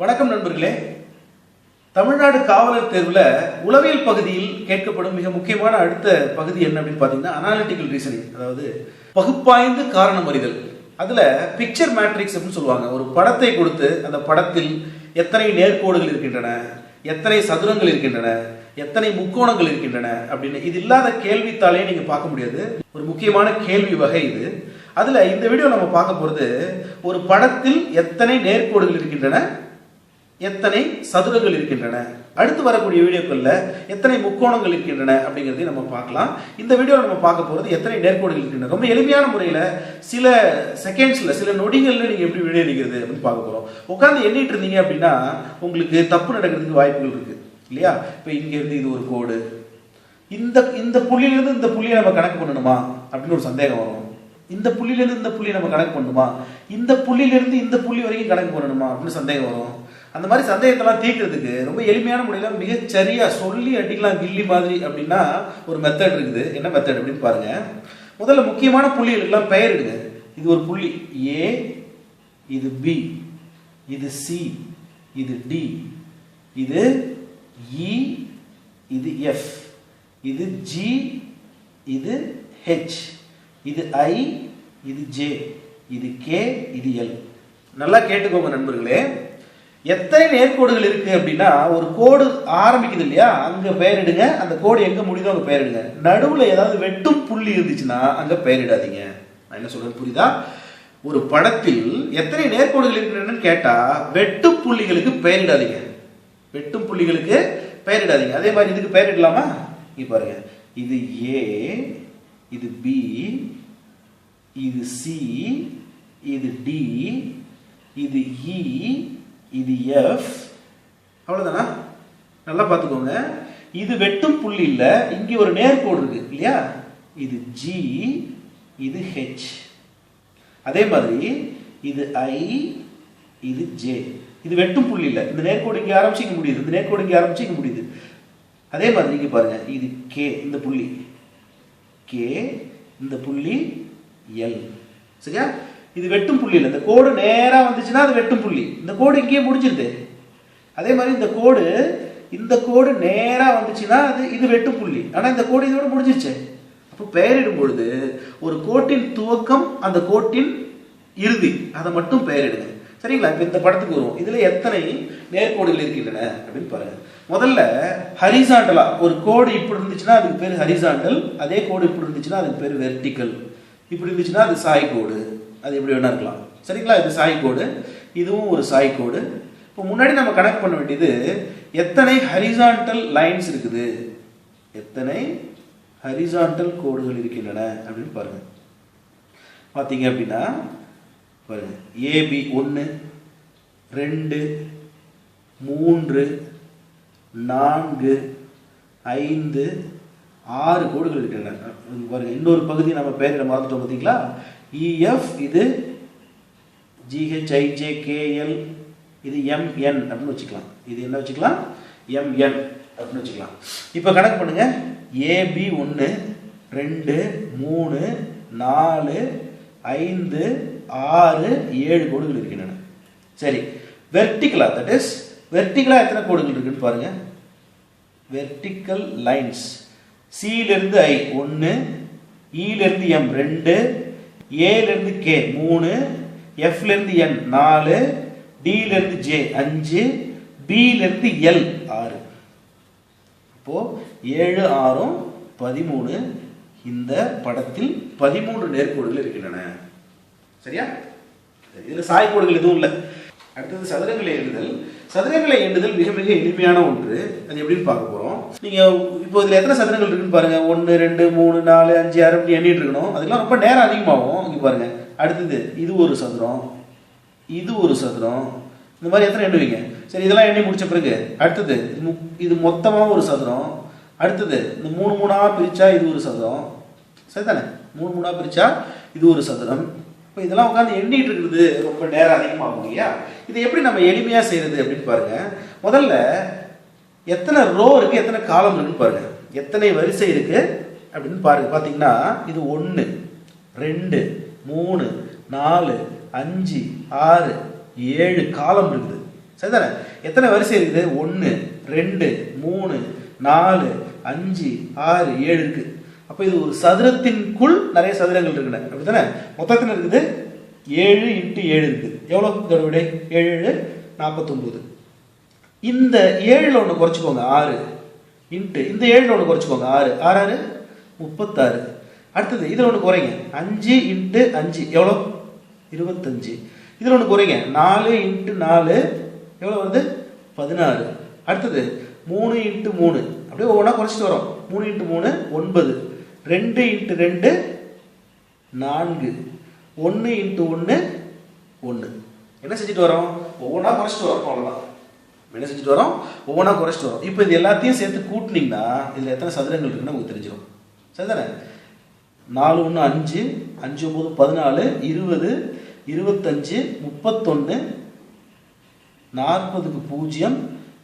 வணக்கம் நண்பர்களே. தமிழ்நாடு காவலர் தேர்வில் உளவியல் பகுதியில் கேட்கப்படும் மிக முக்கியமான அடுத்த பகுதி என்ன அப்படின்னு பார்த்தீங்கன்னா அனாலிட்டிக்கல் ரீசனிங் அதாவது பகுப்பாய்ந்து காரணம் அறிதல். அதில் பிக்சர் மேட்ரிக்ஸ் அப்படின்னு சொல்லுவாங்க. ஒரு படத்தை கொடுத்து அந்த படத்தில் எத்தனை நேர்கோடுகள் இருக்கின்றன எத்தனை சதுரங்கள் இருக்கின்றன எத்தனை முக்கோணங்கள் இருக்கின்றன அப்படின்னு இது இல்லாத கேள்வித்தாலே நீங்கள் பார்க்க முடியாது. ஒரு முக்கியமான கேள்வி வகை இது. அதில் இந்த வீடியோ நம்ம பார்க்க போகிறது ஒரு படத்தில் எத்தனை நேர்கோடுகள் இருக்கின்றன எத்தனை சதுரங்கள் இருக்கின்றன? அடுத்து வரக்கூடிய வீடியோக்கள்ல எத்தனை முக்கோணங்கள் இருக்கின்றன அப்படிங்கிறதையும் நம்ம பார்க்கலாம். இந்த வீடியோவில் நம்ம பார்க்க போறது எத்தனை நேர்கோடுகள் இருக்கின்றன? ரொம்ப எளிமையான முறையில் சில செகண்ட்ஸ்ல சில நொடிகள்ல நீங்க எப்படி வீடியோ அடிக்கிறது அப்படின்னு பார்க்க போறோம். உட்காந்து எண்ணிட்டு இருந்தீங்க அப்படின்னா உங்களுக்கு தப்பு நடக்கிறதுக்கு வாய்ப்புகள் இருக்கு. இல்லையா? இப்போ இங்க இருந்து இது ஒரு கோடு. இந்த இந்த புள்ளியிலிருந்து இந்த புள்ளியை நம்ம கணக்கு பண்ணணுமா? அப்படின்னு ஒரு சந்தேகம் வரும். இந்த புள்ளியிலிருந்து இந்த புள்ளியை நம்ம கணக்கு பண்ணணுமா? இந்த புள்ளியிலிருந்து இந்த புள்ளி வரைக்கும் கணக்கு பண்ணணுமா? அப்படின்னு சந்தேகம் வரும். அந்த மாதிரி சந்தேகத்தெல்லாம் தீர்க்கிறதுக்கு ரொம்ப எளிமையான முறையில் மிகச்சரியாக சொல்லி அடிக்கலாம் கில்லி மாதிரி அப்படின்னா ஒரு மெத்தட் இருக்குது. என்ன மெத்தட் அப்படின்னு பாருங்க. முதல்ல முக்கியமான புள்ளிகளுக்கெல்லாம் பெயர் இடுங்க. இது ஒரு புள்ளி. ஏ இது பி இது சி இது டி இது இ இது எஃப் இது ஜி இது ஹெச் இது ஐ இது ஜே இது கே இது எல் நல்லா கேட்டுக்கோங்க நண்பர்களே. எத்தனை நேர்கோடுகள் இருக்கு அப்படின்னா ஒரு கோடு ஆரம்பிக்குது இல்லையா? அங்க பெயரிடுங்க. அந்த கோடு எங்க முடியுதோ அங்க பெயரிடுங்க. நடுவுல ஏதாவது வெட்டும் புள்ளி இருந்துச்சுன்னா அங்க பெயரிடாதீங்க. நான் என்ன சொல்றது புரியுதா? ஒரு படத்தில் எத்தனை நேர்கோடுகள் இருக்கின்றன கேட்டா வெட்டும் புள்ளிகளுக்கு பெயரிடாதீங்க. வெட்டும் புள்ளிகளுக்கு பெயரிடாதீங்க. அதே மாதிரி இதுக்கு பெயரிடலாமா? இங்க பாருங்க. இது ஏ இது பி இது சி இது டி இது இ இது எஃப் அவ்வளோதானா நல்லா பார்த்துக்கோங்க. இது வெட்டும் புள்ளி இல்லை இங்கே ஒரு நேர்கோடு இருக்கு இல்லையா? இது ஜி இது ஹெச் அதே மாதிரி இது ஐ இது ஜே இது வெட்டும் புள்ளி இல்லை இந்த நேர்கோடு இங்கே ஆரம்பிச்சு இங்கே முடியுது இந்த நேர்கோடு இங்கே ஆரம்பிச்சு இங்கே முடியுது. அதே மாதிரி இங்கே பாருங்க இது கே இந்த புள்ளி. கே இந்த புள்ளி எல் சரியா? இது வெட்டும் புள்ளி இல்லை. இந்த கோடு நேராக வந்துச்சுன்னா அது வெட்டும் புள்ளி. இந்த கோடு இங்கேயே முடிஞ்சிருது. அதே மாதிரி இந்த கோடு இந்த கோடு நேராக வந்துச்சுன்னா அது இது வெட்டும் புள்ளி. ஆனால் இந்த கோடு இதோட முடிஞ்சிருச்சு. அப்போ பெயரிடும் பொழுது ஒரு கோட்டின் துவக்கம் அந்த கோட்டின் இறுதி. அதை மட்டும் பெயரிடுங்க. சரிங்களா? இப்போ இந்த படத்துக்கு வருவோம். இதில் எத்தனை நேர்கோடுகள் இருக்கின்றன அப்படின்னு பாருங்கள் முதல்ல ஹரிசாண்டலா. ஒரு கோடு இப்படி இருந்துச்சுன்னா அதுக்கு பேர் ஹரிசாண்டல். அதே கோடு இப்படி இருந்துச்சுன்னா அதுக்கு பேர் வெர்டிக்கல் இப்படி இருந்துச்சுன்னா அது சாய் கோடு அது எப்படி வேணா இருக்கலாம். சரிங்களா? இது சாய் கோடு. இதுவும் ஒரு சாய் கோடு. இப்போ முன்னாடி நம்ம கணக்கு பண்ண வேண்டியது எத்தனை ஹரிசான்டல் லைன்ஸ் இருக்குது? எத்தனை ஹரிசான்டல் கோடுகள் இருக்கின்றன அப்படின்னு பாருங்க. பார்த்தீங்க அப்படின்னா பாருங்க. ஏபி ஒன்று ரெண்டு மூன்று நான்கு ஐந்து ஆறு கோடுகள் இருக்கின்றன. பாருங்க இன்னொரு பகுதி நம்ம பேரிட மறந்துட்டோம் பார்த்தீங்களா இஎஃப் இது ஜிஹெச்ஐஜேகேஎல் இது எம்என் அப்படின்னு வச்சுக்கலாம். இது என்ன வச்சுக்கலாம்? எம்என் அப்படின்னு வச்சுக்கலாம். இப்போ கணக்கு பண்ணுங்க. ஏபி ஒன்று ரெண்டு மூணு நாலு ஐந்து ஆறு ஏழு கோடுகள் இருக்கின்றன. சரி. வெர்டிகலா தட் இஸ் வெர்டிகலா எத்தனை கோடுகள் இருக்குன்னு பாருங்க. வெர்டிக்கல் லைன்ஸ் சியிலிருந்து ஐ ஒன்று இருந்து எம் e ரெண்டு ஏலேருந்து கே மூணு எஃப்லேருந்து என் நாலு டிலேருந்து ஜே அஞ்சு பிலேருந்து எல் ஆறு. அப்போ ஏழு ஆறும் பதிமூணு. இந்த படத்தில் பதிமூன்று நேர்கோடுகள் இருக்கின்றன. சரியா? இதில் சாய்கோடுகள் எதுவும் இல்லை. அடுத்தது சதுரங்களை எழுதுதல் சதுரங்களை எண்ணுதல் மிக மிக எளிமையான ஒன்று. அது எப்படின்னு பார்க்க போகிறோம் நீங்க இப்போ இதுல எத்தனை சதுரங்கள் இருக்குன்னு பாருங்க. ஒன்று ரெண்டு மூணு நாலு அஞ்சு ஆறு அப்படி எண்ணிட்டு இருக்கணும். அதெல்லாம் ரொம்ப நேரம் அதிகமாகும். இங்க பாருங்க. அடுத்தது இது ஒரு சதுரம். இது ஒரு சதுரம். இந்த மாதிரி எத்தனை எண்ணுவீங்க? சரி இதெல்லாம் எண்ணி முடிச்ச பிறகு அடுத்தது இது மு- இது ஒரு சதுரம். அடுத்தது இந்த மூணு மூணா பிரிச்சா இது ஒரு சதுரம். சரிதானே? மூணு மூணாக பிரிச்சா இது ஒரு சதுரம். இப்போ இதெல்லாம் உட்காந்து எண்ணிட்டு இருக்கிறது ரொம்ப நேரம் அதிகமாகும் இல்லையா? இதை எப்படி நம்ம எளிமையாக செய்யறது அப்படின்னு பாருங்க. முதல்ல எத்தனை ரோ இருக்கு எத்தனை காலம் இருக்குன்னு பாருங்க. எத்தனை வரிசை இருக்கு அப்படின்னு பாருங்க. பாத்தீங்கன்னா இது ஒன்று ரெண்டு மூணு நாலு அஞ்சு ஆறு ஏழு காலம் இருக்குது. சரிதானே? எத்தனை வரிசை இருக்குது? ஒன்று ரெண்டு மூணு நாலு அஞ்சு ஆறு ஏழு இருக்கு. அப்போ இது ஒரு சதுரத்தின்குள் நிறைய சதுரங்கள் இருக்குண்ணே. அப்படித்தானே? மொத்தத்தில் இருக்குது ஏழு இன்ட்டு ஏழு இருக்குது. எவ்வளோ இதோட விடை? ஏழு ஏழு நாற்பத்தொம்போது இந்த ஏழில் ஒன்று குறைச்சிக்கோங்க ஆறு. இன்ட்டு இந்த ஏழில் ஒன்று குறைச்சிக்கோங்க ஆறு. ஆறு ஆறு? முப்பத்தாறு. அடுத்தது இதில் ஒன்று குறைங்க. அஞ்சு இன்ட்டு அஞ்சு. எவ்வளோ? இருபத்தஞ்சு. இதில் ஒன்று குறைங்க. நாலு இன்ட்டு நாலு. எவ்வளோ வருது? பதினாறு. அடுத்தது மூணு இன்ட்டு மூணு. அப்படியே ஒவ்வொன்றா குறைச்சிட்டு வரோம். மூணு இன்ட்டு மூணு ஒன்பது. ரெண்டு இன்ட்டு ரெண்டு நான்கு. ஒன்று இன்ட்டு ஒன்று ஒன்று என்ன செஞ்சுட்டு வரோம்? ஒவ்வொன்றா குறைச்சிட்டு வரோம் அவ்வளோதான் என்ன செஞ்சுட்டு வரோம்? ஒவ்வொன்றா குறைச்சிட்டு வரோம். இப்போ இது எல்லாத்தையும் சேர்த்து கூட்டினீங்கன்னா இதில் எத்தனை சதுரங்கள் இருக்குன்னு உங்களுக்கு தெரிஞ்சிடும் சரிதானே? நாலு ஒன்று அஞ்சு அஞ்சு ஒம்பது பதினாலு இருபது இருபத்தஞ்சு முப்பத்தொன்று நாற்பதுக்கு பூஜ்ஜியம்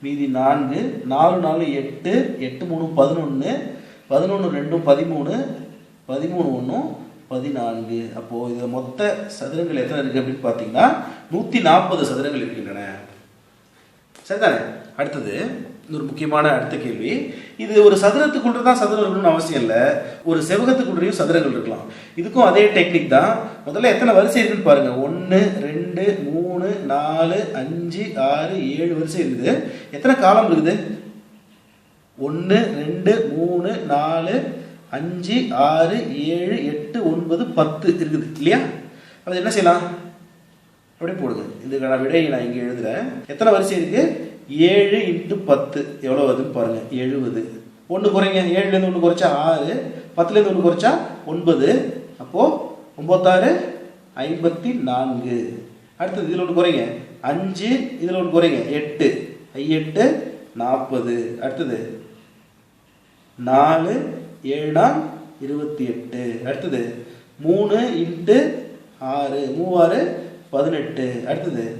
மீதி நான்கு நாலு நாலு எட்டு எட்டு மூணு பதினொன்று பதினொன்று ரெண்டும் பதிமூணு பதிமூணு ஒன்றும் பதினான்கு. அப்போது இது மொத்த சதுரங்கள் எத்தனை இருக்குது அப்படின்னு பார்த்தீங்கன்னா நூற்றி நாற்பது சதுரங்கள் இருக்கின்றன. சரிதானே? அடுத்தது ஒரு முக்கியமான அடுத்த கேள்வி. இது ஒரு சதுரத்துக்குள்ள தான் சதுரம் இருக்கணும்னு அவசியம் இல்லை. ஒரு செவகத்துக்குள்ளேயும் சதுரங்கள் இருக்கலாம். இதுக்கும் அதே டெக்னிக் தான். முதல்ல எத்தனை வரிசை இருக்குன்னு பாருங்க. ஒன்று ரெண்டு மூணு நாலு அஞ்சு ஆறு ஏழு வரிசை இருக்குது. எத்தனை காலம் இருக்குது? ஒன்று ரெண்டு மூணு நாலு அஞ்சு ஆறு ஏழு எட்டு ஒன்பது பத்து இருக்குது. இல்லையா? அது என்ன செய்யலாம்? அப்படி போடுங்க. இதுக்கான விடையை நான் இங்கே எழுதுறேன். எத்தனை வரிசை இருக்கு? ஏழு இன்ட்டு பத்து. எவ்வளோ வருதுன்னு பாருங்க. எழுபது. ஒன்று குறைங்க. ஏழுலேருந்து ஒன்று குறைச்சா ஆறு. பத்துலேருந்து ஒன்று குறைச்சா ஒன்பது. அப்போது ஒம்பத்தாறு ஐம்பத்தி நான்கு. அடுத்தது இதில் ஒன்று குறைங்க. அஞ்சு இதில் ஒன்று குறைங்க. எட்டு. ஐ எட்டு நாற்பது அடுத்தது. நாலு ஏழா இருபத்தி எட்டு. அடுத்தது. மூணு இன்ட்டு ஆறு. மூவாறு பதினெட்டு. அடுத்தது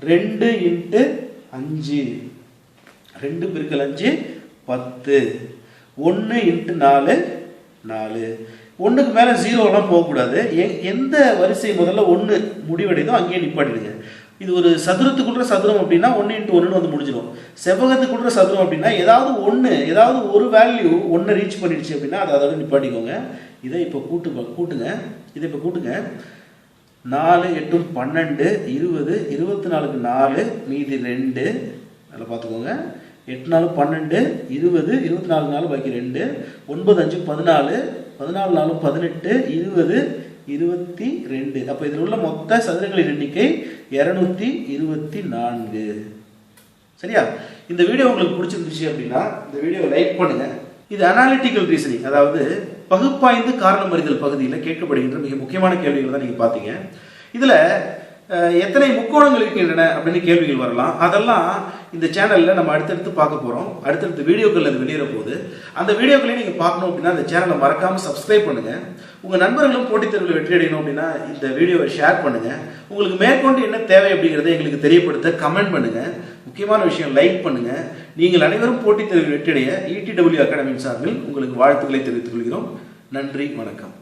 ரெண்டு இன்ட்டு அஞ்சு. ரெண்டு பெருக்கல் அஞ்சு பத்து. ஒன்று இன்ட்டு நாலு நாலு. ஒன்றுக்கு மேலே ஜீரோலாம் போகக்கூடாது. எ- எந்த வரிசை முதல்ல ஒன்று முடிவடைதோ அங்கேயே நிப்பாட்டிடுங்க. இது ஒரு சதுரத்துக்குள்ள சதுரம் அப்படின்னா ஒன்று இன்ட்டு ஒன்றுன்னு வந்து முடிஞ்சிடும். செவ்வகத்துக்குள்ள சதுரம் அப்படின்னா ஏதாவது ஒன்று ஏதாவது ஒரு வேல்யூ ஒன்று ரீச் பண்ணிடுச்சு அப்படின்னா அதை அதோட நிப்பாட்டிக்கோங்க. இதை இப்போ கூட்டு கூட்டுங்க. இதை இப்போ கூட்டுங்க. நாலு எட்டும் பன்னெண்டு இருபது இருபத்தி நாலுக்கு நாலு மீதி ரெண்டு. நல்லா பார்த்துக்கோங்க. எட்டு நாலு பன்னெண்டு இருபது இருபத்தி நாலு நாலு பாக்கி ரெண்டு. ஒன்பது அஞ்சு பதினாலு. பதினாலு நாலு பதினெட்டு இருபது இருபத்தி ரெண்டு. அப்போ இதில் உள்ள மொத்த சதுரங்களின் எண்ணிக்கை இரநூத்தி இருபத்தி நான்கு. சரியா? இந்த வீடியோ உங்களுக்கு பிடிச்சிருந்துச்சு அப்படின்னா இந்த வீடியோவை லைக் பண்ணுங்க. இது அனாலிட்டிக்கல் ரீசனிங் அதாவது பகுப்பாய்ந்து காரணம் அறிதல் பகுதியில் கேட்கப்படுகின்ற மிக முக்கியமான கேள்விகள் தான் நீங்க பார்த்தீங்க. இதுல எத்தனை முக்கோணங்கள் இருக்கின்றன அப்படின்னு கேள்விகள் வரலாம். அதெல்லாம் இந்த சேனல்ல நம்ம அடுத்தடுத்து பார்க்க போறோம். அடுத்தடுத்த வீடியோக்கள் அது வெளியிட போகுது. அந்த வீடியோக்களையும் நீங்க பார்க்கணும் அப்படின்னா அந்த சேனலை மறக்காம சப்ஸ்கிரைப் பண்ணுங்க. உங்க நண்பர்களும் போட்டித் தேர்வில் வெற்றி அடையணும் அப்படின்னா இந்த வீடியோவை ஷேர் பண்ணுங்க. உங்களுக்கு மேற்கொண்டு என்ன தேவை அப்படிங்கிறத எங்களுக்கு தெரியப்படுத்த கமெண்ட் பண்ணுங்க. முக்கியமான விஷயம் லைக் பண்ணுங்க. நீங்கள் அனைவரும் போட்டித் தேர்வில் வெற்றியடைய இடிடபிள்யூ அகாடமியின் சார்பில் உங்களுக்கு வாழ்த்துக்களை தெரிவித்துக் கொள்கிறோம். நன்றி வணக்கம்.